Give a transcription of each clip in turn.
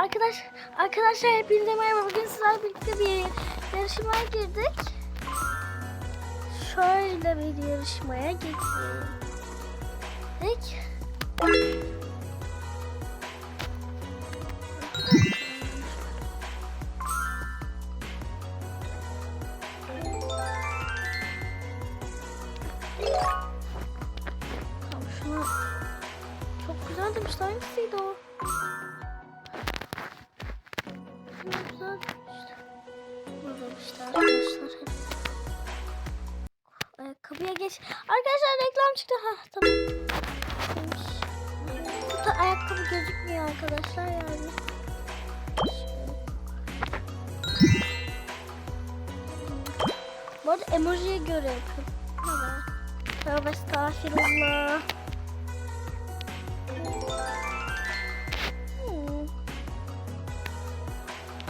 Arkadaş, arkadaşlar hepinize merhaba. Bugün sizlerle birlikte bir yarışmaya girdik. Şöyle bir yarışmaya girdik. Tamam çok güzel demişler. Hangisiydi o? Ayakkabıya geç. Arkadaşlar reklam çıktı. Ha tamam. Burada ayakkabı gözükmüyor arkadaşlar yani. Bu arada emojiye göre yapıyorum. Tövbe estağfirullah.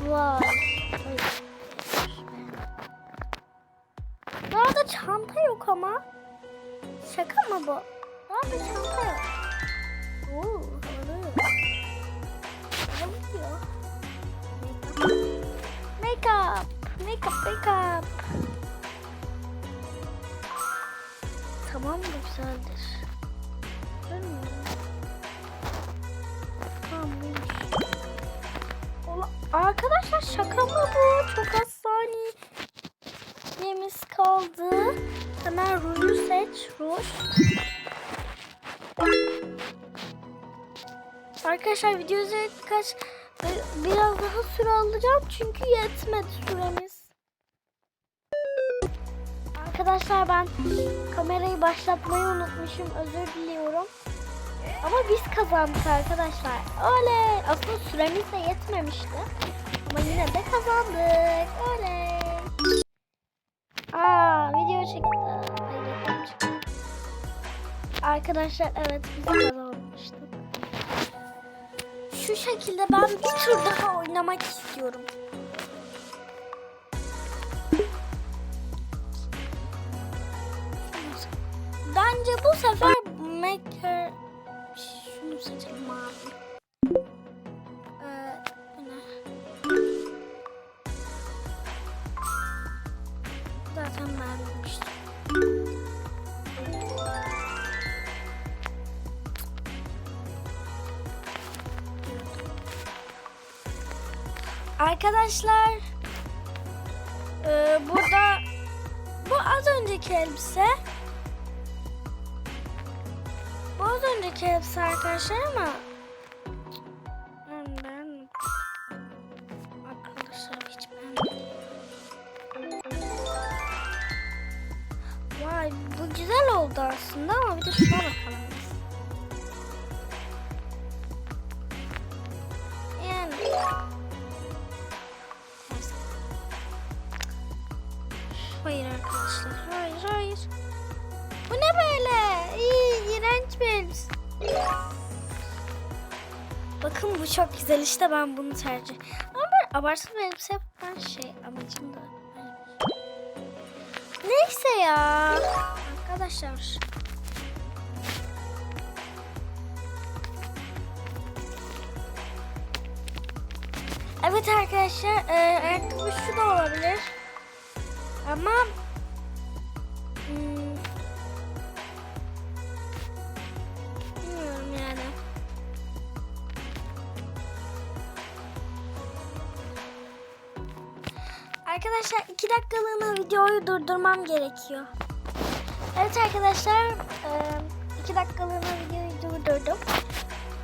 Hmm. Ama? Şaka mı bu? Nerede çanta yok? Oo. Make up. Make up, make up. Tamam güzeldir? Tamam. Ola- Arkadaşlar şaka mı bu? Çok az kaldı. Hemen ruju seç. Ruj. Arkadaşlar video üzerine kaç biraz daha süre alacağım çünkü yetmedi süremiz. Arkadaşlar ben kamerayı başlatmayı unutmuşum. Özür diliyorum. Ama biz kazandık arkadaşlar. Oley! Aslında süremiz de yetmemişti. Ama yine de kazandık. Oley! Arkadaşlar evet biz kazanmıştık. Şu şekilde ben bir tur daha oynamak istiyorum. Bence bu sefer Arkadaşlar ee, burada bu az önceki elbise bu az önceki elbise arkadaşlar ama ben. Arkadaşlar hiç. Vay bu güzel oldu aslında ama bir de şuna bakalım. Bakın bu çok güzel işte ben bunu tercih. Ama ben abartılı bir elbise yapmak şey amacım da. Neyse ya. Arkadaşlar. Evet arkadaşlar e, ayakkabı şu da olabilir. Ama Arkadaşlar iki dakikalığına videoyu durdurmam gerekiyor. Evet arkadaşlar e, iki dakikalığına videoyu durdurdum.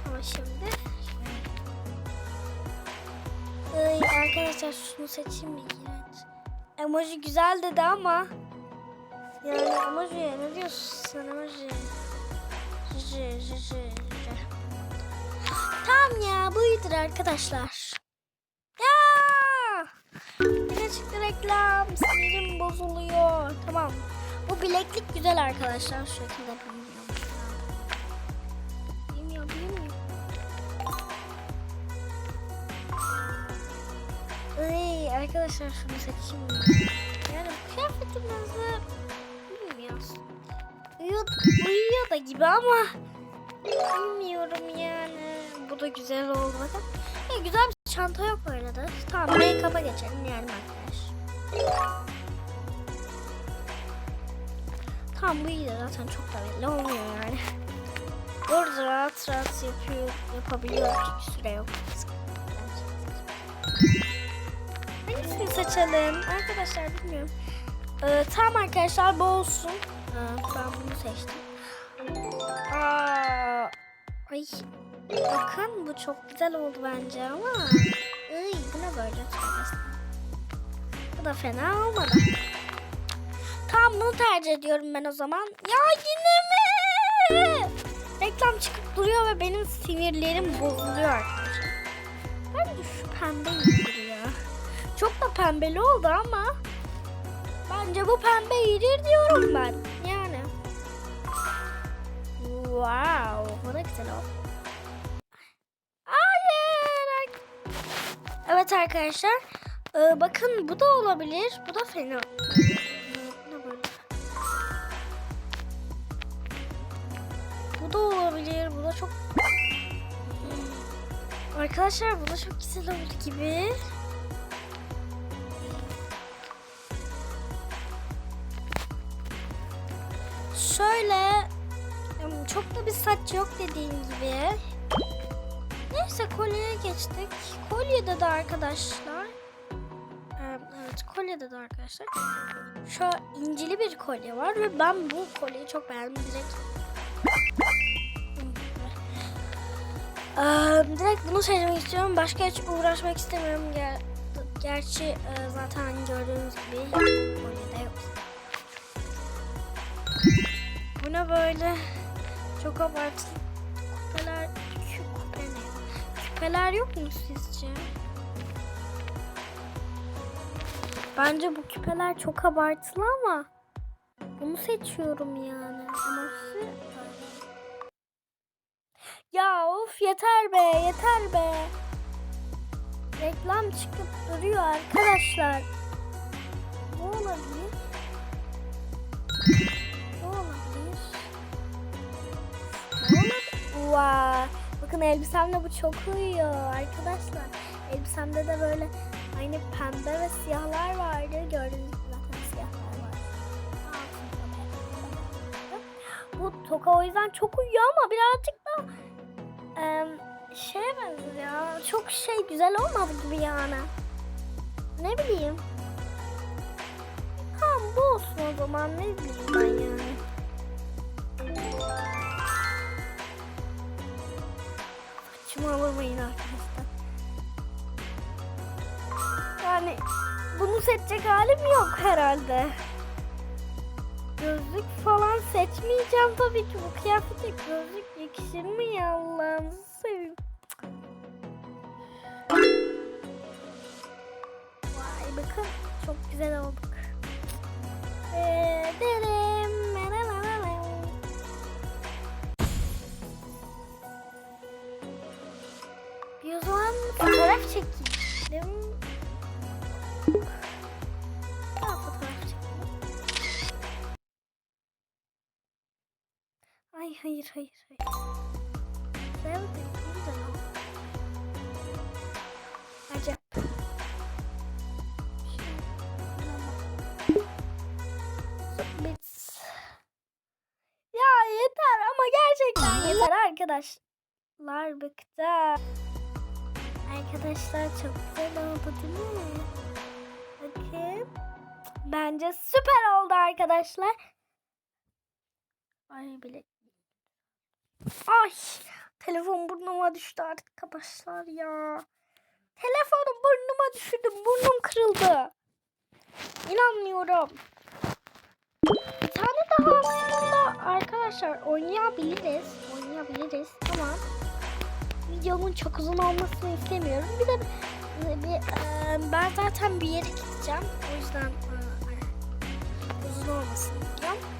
Ama şimdi Ay, arkadaşlar şunu seçeyim mi? Emoji güzel dedi ama yani emoji ne diyorsun sen emoji? Tamam ya buydur arkadaşlar. Reklam. Sinirim bozuluyor. Tamam. Bu bileklik güzel arkadaşlar. Şu şekilde bilmiyorum. Bilmiyorum. Ay, arkadaşlar şunu seçeyim? Yani kıyafetimizi bilmiyoruz. Uyuyor, uyuyor da gibi ama bilmiyorum yani. Bu da güzel bakın. Ya, güzel bir çanta yok öyle de. Tamam make-up'a geçelim yani makyaj. Tamam bu iyi de zaten çok da belli olmuyor yani. Burada rahat rahat yapıyor, yapabiliyor çünkü süre yok. Hangisini seçelim? Arkadaşlar bilmiyorum. Ee, tamam arkadaşlar bu olsun. Ee, ben bunu seçtim. Aa, ay bakın bu çok güzel oldu bence ama. Iy, bu ne böyle? Tövbe da fena olmadı. Tamam bunu tercih ediyorum ben o zaman. Ya yine mi? Reklam çıkıp duruyor ve benim sinirlerim bozuluyor arkadaşlar. Bence şu pembe ya. Çok da pembeli oldu ama bence bu pembe iyidir diyorum ben. Yani. Wow, bu da güzel oldu. Evet arkadaşlar. Ee, bakın bu da olabilir. Bu da fena. Bu da olabilir. Bu da çok... Arkadaşlar bu da çok güzel oldu gibi. Şöyle çok da bir saç yok dediğim gibi. Neyse kolyeye geçtik. Kolyede de arkadaşlar. Em, Evet kolyede de arkadaşlar. Şu incili bir kolye var ve ben bu kolyeyi çok beğendim direkt. Direkt bunu seçmek istiyorum. Başka hiç uğraşmak istemiyorum. Ger Gerçi zaten gördüğünüz gibi kolyede yok. Bu ne böyle? Çok abartılı. Küpeler, şu küpe ne? Küpeler yok mu sizce? Bence bu küpeler çok abartılı ama bunu seçiyorum yani. Ama. Ya of yeter be yeter be. Reklam çıkıp duruyor arkadaşlar. Ne olabilir? Ne olabilir? Ne olabilir? Vay. Bakın elbisemle bu çok uyuyor arkadaşlar. Elbisemde de böyle aynı pembe ve siyahlar vardı. Gördüğünüz gibi zaten siyahlar var. Bu toka o yüzden çok uyuyor ama birazcık da em, şeye benziyor ya. Çok şey güzel olmadı gibi yani. Ne bileyim. Tamam bu olsun o zaman ne bileyim ben yani. Saçmalamayın arkadaşlar. Seçecek halim yok herhalde. Gözlük falan seçmeyeceğim tabii ki. Bu kıyafete gözlük yakışır mı ya Allah'ınızı seveyim. Vay bakın çok güzel olduk. Ee. Merhaba. Bir fotoğraf çekeyim. Hayır hayır hayır. Sevdim. Bits. Ya yeter ama gerçekten yeter arkadaşlar bıktı. Arkadaşlar çok güzel oldu değil mi? Bakın. Bence süper oldu arkadaşlar. Ay bile. Ay telefon burnuma düştü arkadaşlar ya. Telefonu burnuma düşürdüm. Burnum kırıldı. İnanmıyorum. Bir tane daha aslında arkadaşlar oynayabiliriz. Oynayabiliriz ama videomun çok uzun olmasını istemiyorum. Bir de bir, ben zaten bir yere gideceğim. O yüzden uzun olmasın diyorum.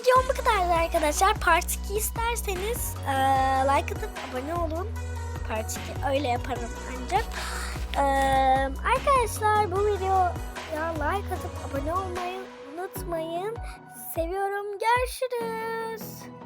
Videom bu kadardı arkadaşlar. Part 2 isterseniz e, like atıp abone olun. Part 2 öyle yaparım ancak. E, arkadaşlar bu videoya like atıp abone olmayı unutmayın. Seviyorum. Görüşürüz.